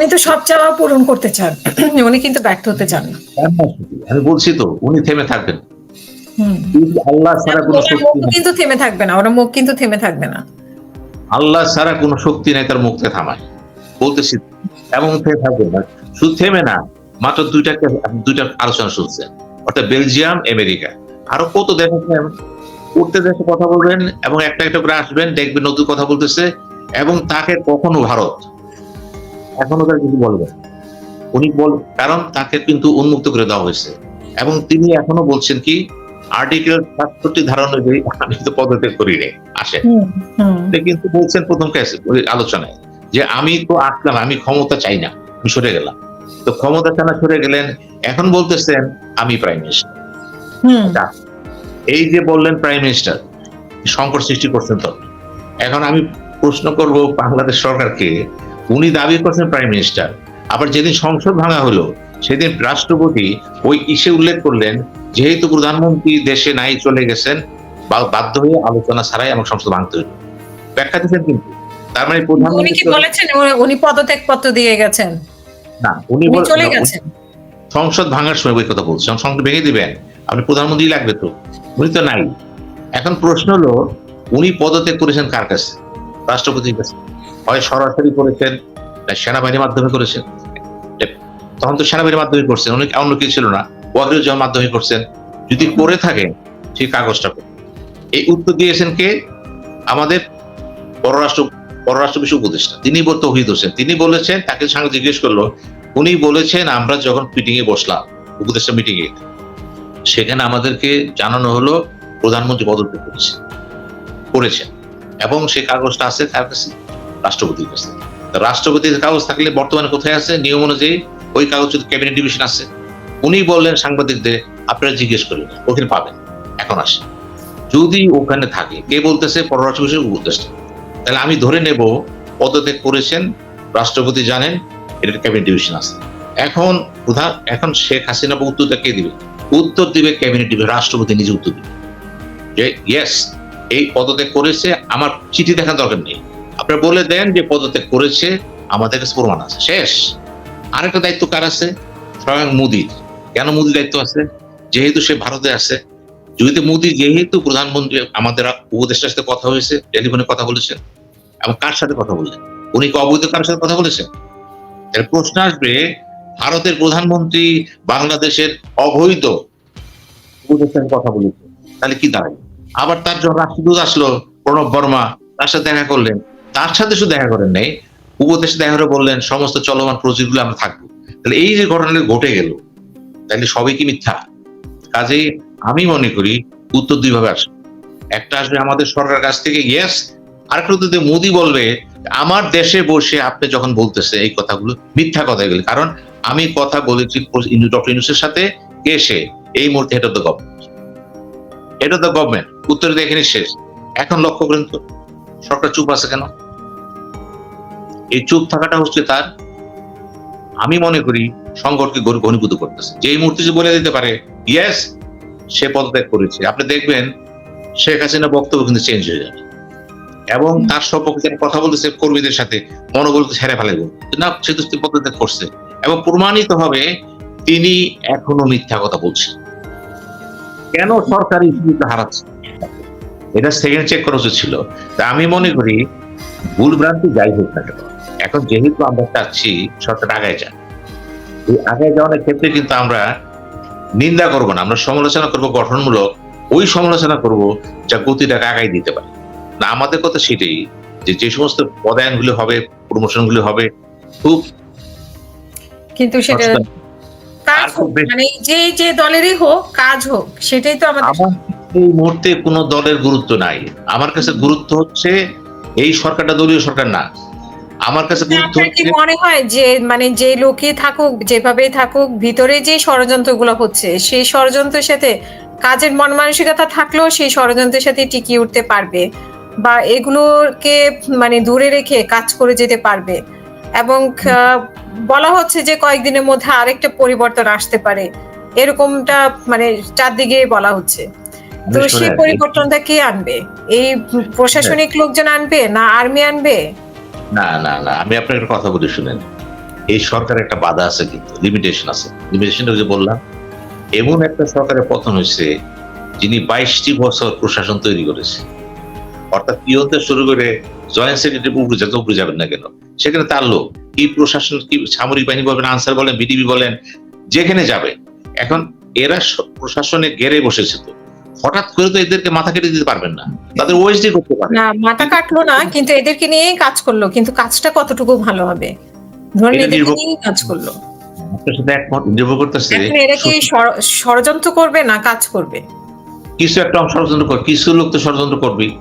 উনি তো সব চাওয়া পূরণ করতে চান। উনি কিন্তু ব্যর্থ হতে চান না। আমি বলছি তো উনি থেমে থাকবেন। আল্লাহ ছাড়া কোনো শক্তি কিন্তু থেমে থাকবে না ওরা মুখ কিন্তু থেমে থাকবে না। আল্লাহ ছাড়া কোনো শক্তি নাই তার থামায় বলতেছি। এবং থেমে থাকবেন না। শুধু থেমে না মাত্র দুইটা দুইটা আলোচনা শুনছেন। অর্থাৎ বেলজিয়াম আমেরিকা। আরও কত দেশ আছে? উঠতে দেশে কথা বলবেন এবং একটা একটা করে আসবেন দেখবেন নতুন কথা বলতেছে এবং তাকে কখনো ভারত এখনও তার কিছু বলবেন উনি বল কারণ তাকে কিন্তু উন্মুক্ত করে দেওয়া হয়েছে। এবং তিনি এখনও বলছেন কি আর্টিকেল সাতষট্টি ধারা অনুযায়ী আমি তো পদত্যাগ করি রে আসে। কিন্তু বলছেন প্রথম আলোচনায় যে আমি তো আসলাম আমি ক্ষমতা চাই না আমি সরে গেলাম। তো ক্ষমতা চানা সরে গেলেন এখন বলতেছেন আমি প্রাইম মিনিস্টার এই যে বললেন প্রাইম মিনিস্টার সংকট সৃষ্টি করছেন তো। এখন আমি প্রশ্ন করব বাংলাদেশ সরকারকে উনি দাবি করছেন প্রাইম মিনিস্টার আবার যেদিন সংসদ ভাঙা হলো সেদিন রাষ্ট্রপতি ওই ইসে উল্লেখ করলেন যেহেতু প্রধানমন্ত্রী দেশে নাই চলে গেছেন বা- বাধ্য হয়ে আলোচনা ছাড়াই আমার সংসদ ভাঙতে হলো। ব্যাখ্যা দিচ্ছেন কিন্তু। তার মানে উনি কি প্রধানমন্ত্রী বলেছেন? উনি- পদত্যাগ পত্র দিয়ে গেছেন? না উনি চলে গেছেন? সংসদ ভাঙার সময় ওই কথা বলছেন সংসদ ভেঙে দিবেন আপনি প্রধানমন্ত্রী লাগবে তো। উনি তো নাই। এখন প্রশ্ন হলো উনি পদত্যাগ করেছেন কার কাছে? রাষ্ট্রপতির কাছে। হয় সরাসরি করেছেন সেনাবাহিনীর মাধ্যমে করেছেন? তখন তো সেনাবাহিনীর মাধ্যমে করছেন, অনেক অন্য কিছু ছিল না। ওয়াকিল জমার মাধ্যমে করছেন। যদি করে থাকেন সেই কাগজটা। এই উত্তর দিয়েছেন কে? আমাদের পররাষ্ট্র পররাষ্ট্র বিষয় উপদেষ্টা। তিনি বলতে তৌহিদ হোসেন। তিনি বলেছেন, তাকে সঙ্গে জিজ্ঞেস করল, উনি বলেছেন, আমরা যখন মিটিং এ বসলাম, উপদেষ্টা মিটিং এ, সেখানে আমাদেরকে জানানো হলো, প্রধানমন্ত্রী পদত্যাগ করেছে করেছেন। এবং সেই কাগজটা আছে কার কাছে। রাষ্ট্রপতির কাছে। রাষ্ট্রপতির কাগজ থাকলে বর্তমানে কোথায় আছে? নিয়ম অনুযায়ী ওই কাগজ যদি ক্যাবিনেট ডিভিশন আছে। উনি বললেন সাংবাদিকদের, আপনারা জিজ্ঞেস করেন, ওখানে পাবেন। এখন আসে যদি ওখানে থাকে, কে বলতেছে? পররাষ্ট্র বিষয় উপদেষ্টা। তাহলে আমি ধরে নেব, পদত্যাগ করেছেন, রাষ্ট্রপতি জানেন এটা ক্যাবিনেট ডিভিশন আছে। এখন প্রধান এখন শেখ হাসিনা বা উত্তরটা কে দিবে? উত্তর দিবে ক্যাবিনেট দিবে রাষ্ট্রপতি নিজে উত্তর দিবে। যে ইয়েস এই পদত্যাগ করেছে, আমার চিঠি দেখার দরকার নেই। আপনারা বলে দেন যে পদত্যাগ করেছে, আমাদের কাছে প্রমাণ আছে। শেষ। আরেকটা দায়িত্ব কার আছে? স্বয়ং মোদির। কেন মোদির দায়িত্ব আছে? যেহেতু সে ভারতে আছে। যদি মোদি, যেহেতু প্রধানমন্ত্রী আমাদের উপদেষ্টার সাথে কথা হয়েছে, টেলিফোনে কথা বলেছেন এবং কার সাথে কথা বললেন উনি কি অবৈধ কার সাথে কথা বলেছেন এর প্রশ্ন আসবে, ভারতের প্রধানমন্ত্রী বাংলাদেশের অবৈধ উপদেষ্টার কথা বলেছে, তাহলে কি দাঁড়ায়? আবার তার যখন রাষ্ট্রদূত আসলো, প্রণব বর্মা, তার সাথে দেখা করলেন। তার সাথে শুধু দেখা করেন নাই, উপদেশ দেখা করে বললেন, সমস্ত চলমান প্রচুরগুলো আমরা থাকব। তাহলে এই যে ঘটনাটা ঘটে গেল, তাহলে সবই কি মিথ্যা? কাজেই আমি মনে করি উত্তর দুই ভাবে আসবে একটা আসবে আমাদের সরকার কাছ থেকে ইয়েস আরেকটা উত্তর মোদি বলবে, আমার দেশে বসে আপনি যখন বলতেছে এই কথাগুলো, মিথ্যা কথা এগুলো। কারণ আমি কথা বলেছি ডক্টর ইউনুসের সাথে, কে সে? এই মুহূর্তে of the government of the government উত্তর দিয়ে এখানে শেষ। এখন লক্ষ্য করেন তো, সরকার চুপ আছে কেন? এই চুপ থাকাটা হচ্ছে তার আমি মনে করি সংকটকে ঘনীভূত করতেছে। যে এই মুহূর্তে যে বলে দিতে পারে ইয়েস সে পদত্যাগ করেছে। আপনি দেখবেন শেখ হাসিনা বক্তব্য কিন্তু চেঞ্জ হয়ে যাবে। এবং তার সপক্ষে কথা বলতেছে কর্মীদের সাথে মনোবল ছেড়ে ফেলে না সে তো পদত্যাগ করছে। এবং প্রমাণিত হবে তিনি এখনও মিথ্যা কথা বলছেন। কেন সরকারি ইস্যুতে হারাচ্ছে? এটা সেকেন্ড চেক করা উচিত ছিল। তা আমি মনে করি ভুল ভ্রান্তি যাই হোক না কেন এখন যেহেতু আমরা চাচ্ছি সরকার আগায় যান এই আগায় যাওয়ার ক্ষেত্রে কিন্তু আমরা নিন্দা করব না আমরা সমালোচনা করব গঠনমূলক ওই সমালোচনা করব যা গতিটাকে আগায় দিতে পারে। না আমাদের কথা সেটাই যে যে সমস্ত পদায়নগুলো হবে প্রমোশনগুলো হবে খুব কিন্তু সেটা কাজ হোক মানে যে যে দলেরই হোক কাজ হোক সেটাই তো আমাদের এই মুহূর্তে কোনো দলের গুরুত্ব নাই। আমার কাছে গুরুত্ব হচ্ছে এই সরকারটা দলীয় সরকার না। আমার কাছে আপনার কি মনে হয় যে মানে যে লোকই থাকুক যেভাবে থাকুক ভিতরে যে ষড়যন্ত্রগুলো হচ্ছে সেই যন্ত্রের সাথে কাজের মন মানসিকতা থাকলেও সেই ষড়যন্ত্রের সাথে টিকিয়ে উঠতে পারবে বা এগুলোকে মানে দূরে রেখে কাজ করে যেতে পারবে। এবং বলা হচ্ছে যে কয়েকদিনের মধ্যে আরেকটা পরিবর্তন আসতে পারে। এরকমটা মানে চারদিকে বলা হচ্ছে। তো সেই পরিবর্তনটা কে আনবে? এই প্রশাসনিক লোকজন আনবে না আর্মি আনবে? না না না, আমি আপনার কথা বলি শুনেন। এই সরকারের একটা বাধা আছে কিন্তু লিমিটেশন আছে। লিমিটেশনটা যে বললাম, এমন একটা সরকারের পতন হয়েছে, যিনি বাইশটি বছর প্রশাসন তৈরি করেছে। অর্থাৎ পিওনদের শুরু করে, জয়েন্ট সেক্রেটারি উপরে যত উপরে যাবেন না কেন, সেখানে তার লোক, কি প্রশাসন, কি সামরিক বাহিনী বলেন, আনসার বলেন বিডিবি বলেন, যেখানে যাবে। এখন এরা প্রশাসনে গেড়ে বসেছে তো। হঠাৎ করে তো এদেরকে মাথা কেটে দিতে পারবেন না। তাদের ওএসডি করতে পারে। না মাথা কাটলো না কিন্তু এদেরকে নিয়েই কাজ করল কিন্তু কাজটা কতটুকু ভালো হবে? ধরেন এদেরকে নির্ভর- কাজ করল। আপনার সাথে একমত নির্ভর করতেছে এরা কি ষড়যন্ত্র করবে না কাজ করবে? কিছু একটা ষড়যন্ত্র করে কিছু লোক তো ষড়যন্ত্র করবেই।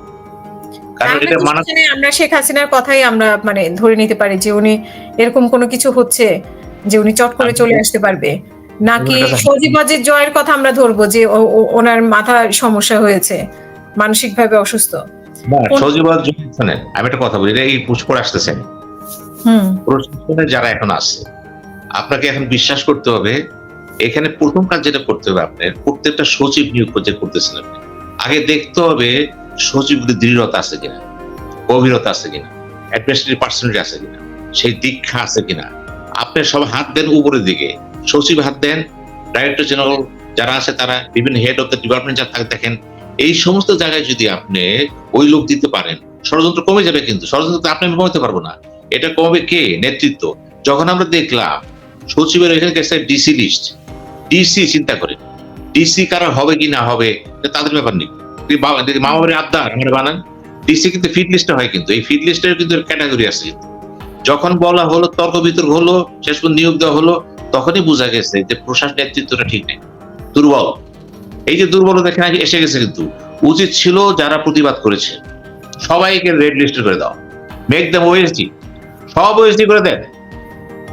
আমরা এটা কি সেখানে আমরা শেখ হাসিনার কথাই আমরা মানে ধরে নিতে পারি যে উনি এরকম কোনো কিছু হচ্ছে যে উনি চট করে চলে আসতে পারবে। নাকি কথা- জয়ের কথা আমরা ধরবো যে ওনার মাথা সমস্যা হয়েছে। মানসিক ভাবে অসুস্থ আমি একটা কথা বলি এই পুষ করে আসতেছেন প্রশাসনে যারা এখন আছে আপনাকে এখন বিশ্বাস করতে হবে এখানে প্রথম কাজ যেটা করতে হবে আপনার প্রত্যেকটা সচিব নিয়োগ করতে করতেছেন আপনি আগে দেখতে হবে সচিবদের দৃঢ়তা আছে কিনা গভীরতা আছে কিনা অ্যাডমিনিস্ট্রেটিভ পার্সোনালিটি আছে কিনা সেই দীক্ষা আছে কিনা। আপনি সব হাত দেন উপরের দিকে সচিব হাত দেন ডাইরেক্টর জেনারেল যারা আছে তারা বিভিন্ন হেড অফ দ্য ডিপার্টমেন্ট যারা থাকে দেখেন এই সমস্ত জায়গায় যদি আপনি ওই লোক দিতে পারেন, ষড়যন্ত্র কমে যাবে কিন্তু। ষড়যন্ত্র আপনি আমি কমাতে পারব না। এটা কমবে কে? নেতৃত্ব। যখন আমরা দেখলাম, সচিবের এখানে গেছে ডিসি লিস্ট ডিসি চিন্তা করে ডিসি কারা হবে কি না হবে তাদের ব্যাপার নেই। মামা আবদার, আমরা বানান। ডিসি কিন্তু ফিট লিস্টে হয় কিন্তু। এই ফিট লিস্টের কিন্তু ক্যাটাগরি আছে যখন বলা হলো, তর্ক বিতর্ক হলো, শেষ পর্যন্ত নিয়োগ দেওয়া হলো, তখনই বোঝা গেছে যে প্রশাসন নেতৃত্বটা ঠিক নেই। দুর্বল। এই যে দুর্বলতা এখানে এসে গেছে কিন্তু। উচিত ছিল যারা প্রতিবাদ করেছে, সবাইকে রেড লিস্টে করে দাও মেক দেম ওএসডি সব ওএসডি করে দেন।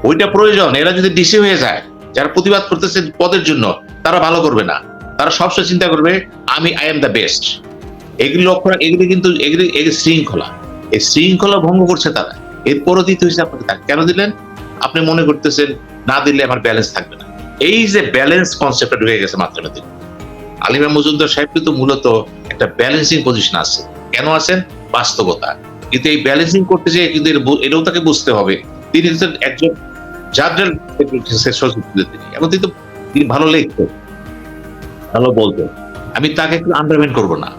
ওইটা প্রয়োজন। এরা যদি ডিসি হয়ে যায়, যারা প্রতিবাদ করতেছে পদের জন্য, তারা ভালো করবে না। তারা সবসময় চিন্তা করবে, আমি আই এম দ্য বেস্ট এগুলি লক্ষ্য এগুলি কিন্তু, এগুলি এগুলি শৃঙ্খলা। এই শৃঙ্খলা ভঙ্গ করছে তারা। এরপরও দিতে হয়েছে আপনাকে তাকে কেন দিলেন? আপনি মনে করতেছেন, না দিলে আমার ব্যালেন্স থাকবে না। এই যে ব্যালেন্স কনসেপ্টটা ঢুকে গেছে মাত্রা দিন আলিমা মজুমদার সাহেব কিন্তু মূলত একটা ব্যালেন্সিং পজিশন আছে। কেন আছেন? বাস্তবতা। কিন্তু এই ব্যালেন্সিং করতে যেয়ে কিন্তু এটাও তাকে বুঝতে হবে। তিনি একজন জার্নাল সচিব তিনি। এবং তিনি তো তিনি ভালো ভালো বলতেন আমি তাকে একটু আন্ডারমেন করব না।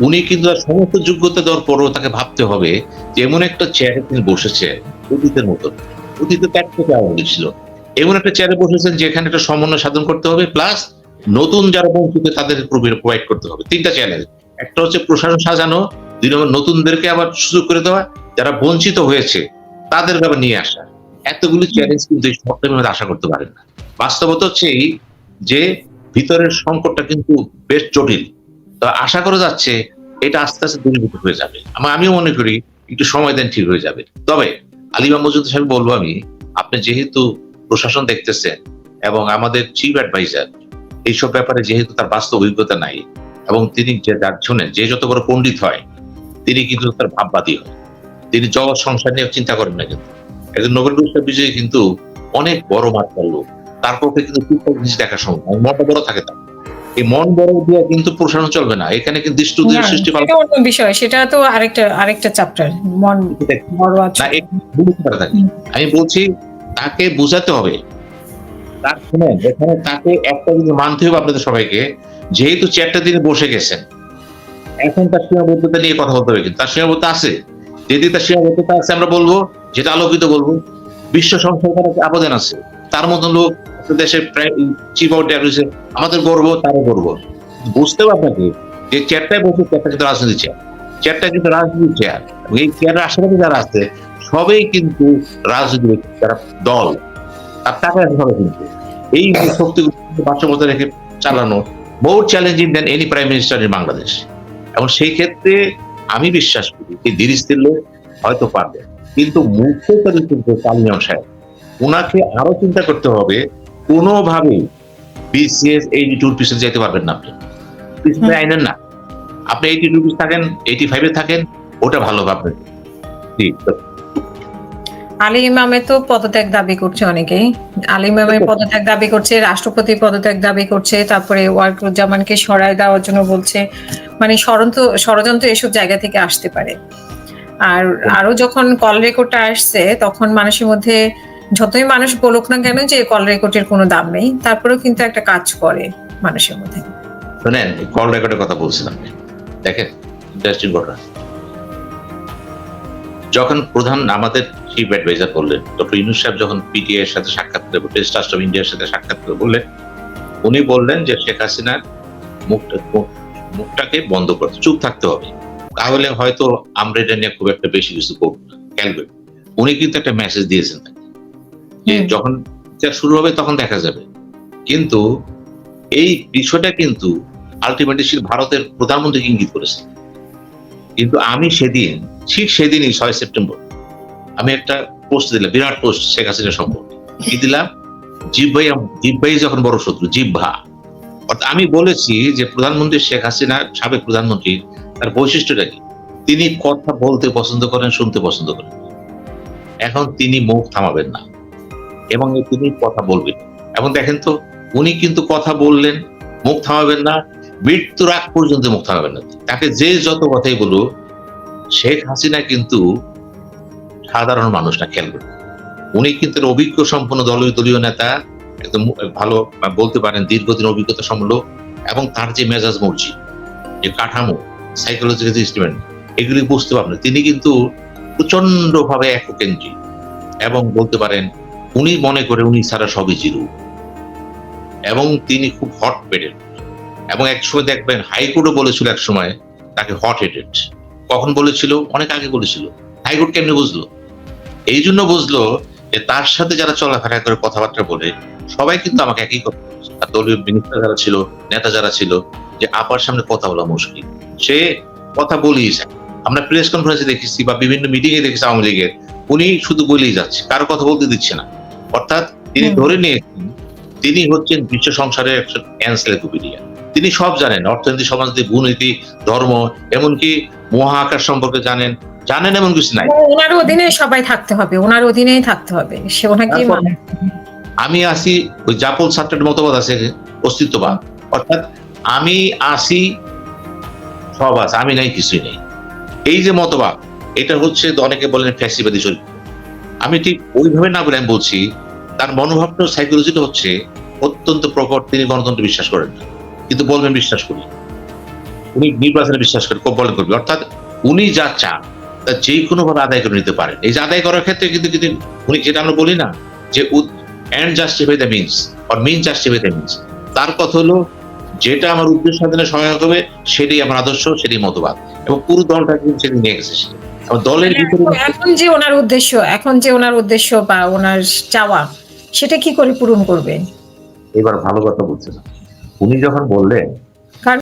উনি কিন্তু আর সমস্ত যোগ্যতা দেওয়ার পরও তাকে ভাবতে হবে যে এমন একটা চেয়ারে তিনি বসেছে, অতীতের মতো। অতীতে ত্যাগ থেকে ছিল। এমন একটা চেয়ারে বসেছেন যেখানে একটা সমন্বয় সাধন করতে হবে প্লাস নতুন যারা বঞ্চিত তাদের প্রোভাইড করতে হবে। তিনটা চ্যালেঞ্জ একটা হচ্ছে প্রশাসন সাজানো দুই নম্বর নতুনদেরকে আবার সুযোগ করে দেওয়া, যারা বঞ্চিত হয়েছে তাদের আবার নিয়ে আসা। এতগুলি চ্যালেঞ্জ কিন্তু এই মধ্যে আশা করতে পারেন না। বাস্তবতা হচ্ছে এই যে ভিতরের সংকটটা কিন্তু বেশ জটিল। তো আশা করা যাচ্ছে এটা আস্তে আস্তে দূরীভূত হয়ে যাবে। আমার আমিও মনে করি একটু সময় দেন ঠিক হয়ে যাবে। তবে আলিমা মজুদ সাহেব বলব আমি, আপনি যেহেতু প্রশাসন দেখতেছেন এবং আমাদের চিফ অ্যাডভাইজার এইসব ব্যাপারে যেহেতু তার বাস্তব অভিজ্ঞতা নাই এবং তিনি যে যার শুনেন যে যত বড় পণ্ডিত হয় তিনি কিন্তু তার ভাববাদী হয়। তিনি জগৎ সংসার নিয়ে চিন্তা করেন না কিন্তু। একজন নোবেল পুরস্কার বিজয়ী কিন্তু অনেক বড় মাত্রার লোক। তার পক্ষে কিন্তু টুকটাক জিনিস দেখা সম্ভব। মনটা বড় থাকে তার। এই মন বড় দিয়ে কিন্তু প্রশাসন চলবে না। এখানে কিন্তু দৃষ্টি সৃষ্টি সেটা অন্য বিষয়। সেটা তো আরেকটা আরেকটা চ্যাপ্টার মন বড় আছে। আমি বলছি তাকে বোঝাতে হবে। তার শুনেন, এখানে তাকে একটা জিনিস মানতে হবে আপনাদের সবাইকে, যেহেতু বসে গেছেন, এখন তার সীমাবদ্ধতা নিয়ে কথা বলতে হবে তার সীমাবদ্ধতা আছে। যদি তার সীমাবদ্ধতা আছে, আমরা বলব, যেটা আলোকিত বলব, বিশ্ব সংস্থার আবেদন আছে। তার লোক দেশের চিফ আমাদের গর্ব, তারও গর্ব। বুঝতে বুঝতেও আপনাকে যে চেয়ারটায় বসে চেয়ারটা কিন্তু রাজনীতি চেয়ার চেয়ারটা কিন্তু রাজনীতি চেয়ার এই চেয়ারের আশেপাশে যারা আছে, সবাই কিন্তু রাজনীতি যারা দল আর টাকা সবাই কিন্তু এই শক্তিগুলো বাস্তবতা রেখে চালানো বহু challenging then any prime minister in Bangladesh এবং সেই ক্ষেত্রে আমি বিশ্বাস করি এই ধীরস্থির লোক হয়তো পারবে। কিন্তু মুখ্য কালিয়াম সাহেব ওনাকে আরও চিন্তা করতে হবে কোনোভাবেই বিসিএস এইটি টুর পিছনে যেতে পারবেন না আপনি। পিছনে। আইনেন না। আপনি এইটি টু থাকেন এইটি ফাইভে থাকেন ওটা ভালো ভাববেন ঠিক আলী ইমামে তো পদত্যাগ দাবি করছে অনেকেই। আলী ইমামের পদত্যাগ দাবি করছে রাষ্ট্রপতি পদত্যাগ দাবি করছে তারপরে ওয়ারকুজ্জামানকে সরায় দেওয়ার জন্য বলছে। মানে ষড়যন্ত্র ষড়যন্ত্র এসব জায়গা থেকে আসতে পারে। আর আরও যখন কল রেকর্ডটা আসছে তখন মানুষের মধ্যে যতই মানুষ বলুক না কেন যে কল রেকর্ডের কোনো দাম নেই তারপরেও কিন্তু একটা কাজ করে মানুষের মধ্যে। শোনেন কল রেকর্ডের কথা বলছিলাম। দেখেন ইন্টারেস্টিং ঘটনা। যখন প্রধান আমাদের চিফ অ্যাডভাইজার বললেন ডক্টর ইউনুস সাহেব যখন পিটিআই এর সাথে সাক্ষাৎ করে ট্রাস্ট অফ ইন্ডিয়ার সাথে সাক্ষাৎ করে বললেন উনি বললেন যে শেখ হাসিনার মুখটা মুখটাকে বন্ধ করতে চুপ থাকতে হবে। তাহলে হয়তো আমরা এটা নিয়ে খুব একটা বেশি কিছু করব না খেলবে উনি কিন্তু একটা মেসেজ দিয়েছেন যে যখন শুরু হবে তখন দেখা যাবে। কিন্তু এই বিষয়টা কিন্তু আলটিমেটলি ভারতের প্রধানমন্ত্রী ইঙ্গিত করেছে। কিন্তু আমি সেদিন ঠিক সেদিনই ছয় সেপ্টেম্বর আমি একটা পোস্ট দিলাম, বিরাট পোস্ট শেখ হাসিনা সম্পর্কে। কি দিলাম? জিব্বাই জিব্বাই যখন বড় শত্রু জিব্বা অর্থাৎ আমি বলেছি যে প্রধানমন্ত্রী শেখ হাসিনা, সাবেক প্রধানমন্ত্রী, তার বৈশিষ্ট্যটা কি? তিনি কথা বলতে পছন্দ করেন, শুনতে পছন্দ করেন এখন তিনি মুখ থামাবেন না। এবং তিনি কথা বলবেন এবং দেখেন তো, উনি কিন্তু কথা বললেন, মুখ থামাবেন না, মৃত্যুর আগ পর্যন্ত মুখ থামাবেন না। তাকে যে যত কথাই বলুক, শেখ হাসিনা কিন্তু সাধারণ মানুষ না খেয়াল করুন উনি কিন্তু অভিজ্ঞ সম্পন্ন দলীয় দলীয় নেতা একদম ভালো বলতে পারেন দীর্ঘদিন অভিজ্ঞতা সম্পন্ন এবং তার যে মেজাজ মর্জি, যে কাঠামো সাইকোলজিক্যাল ইনস্ট্রুমেন্ট এগুলি বুঝতে পারবেন। তিনি কিন্তু প্রচণ্ড ভাবে এককেন্দ্রী এবং বলতে পারেন উনি মনে করে উনি ছাড়া সবই জিরু। এবং তিনি খুব হট পেডেড এবং এক সময় দেখবেন হাইকোর্টও বলেছিল এক সময় তাকে হট হেডেড কখন বলেছিল? অনেক আগে বলেছিল। হাইকোর্ট কেমনি বুঝলো? এই জন্য বুঝলো যে তার সাথে যারা চলাফেরা করে কথাবার্তা বলে সবাই কিন্তু আমাকে একই কথা আর দলীয় মিনিস্টার যারা ছিল নেতা যারা ছিল যে আপার সামনে কথা বলা মুশকিল। সে কথা বলেই যায়। আমরা প্রেস কনফারেন্সে দেখেছি বা বিভিন্ন মিটিং এ দেখেছি আওয়ামী লীগের উনি শুধু বলেই যাচ্ছে কারও কথা বলতে দিচ্ছে না। অর্থাৎ তিনি ধরে নিয়েছেন তিনি হচ্ছেন বিশ্ব সংসারের একজন এনসাইক্লোপিডিয়া তিনি সব জানেন অর্থনীতি সমাজনীতি ভূনীতি ধর্ম এমনকি মহাকাশ সম্পর্কে জানেন জানেন এমন কিছু নাই। ওনার অধীনে সবাই থাকতে হবে ওনার অধীনেই থাকতে হবে। সে তারপর- মানে আমি আসি ওই জাপল ছাত্রের মতবাদ আছে অস্তিত্ববাদ। অর্থাৎ আমি আসি সব আছে আমি নাই কিছুই নেই। এই যে মতবাদ এটা হচ্ছে অনেকে বলেন ফ্যাসিবাদী চরিত্র। আমি ঠিক ওইভাবে না বলে আমি বলছি তার মনোভাবটা সাইকোলজিটা হচ্ছে অত্যন্ত প্রকট তিনি গণতন্ত্র বিশ্বাস করেন কিন্তু বলবেন বিশ্বাস করি। উনি নির্বাচনে বিশ্বাস করেন বলেন করবে। অর্থাৎ উনি যা চান তা যে কোনো ভাবে আদায় করে নিতে পারেন। এই যে আদায় করার ক্ষেত্রে কিন্তু কিন্তু উনি যেটা আমরা বলি না যে end justify the means or mean justify the means তার কথা হলো যেটা আমার উদ্দেশ্য সাধনে সহায়ক হবে সেটাই আমার আদর্শ সেটাই মতবাদ। এবং পুরো দলটা কিন্তু সেটা নিয়ে গেছে দলের ভিতরে এখন যে ওনার উদ্দেশ্য এখন যে ওনার উদ্দেশ্য বা ওনার চাওয়া সেটা কি করে পূরণ করবে এবার ভালো কথা বলছে না। উনি যখন বললেন কারণ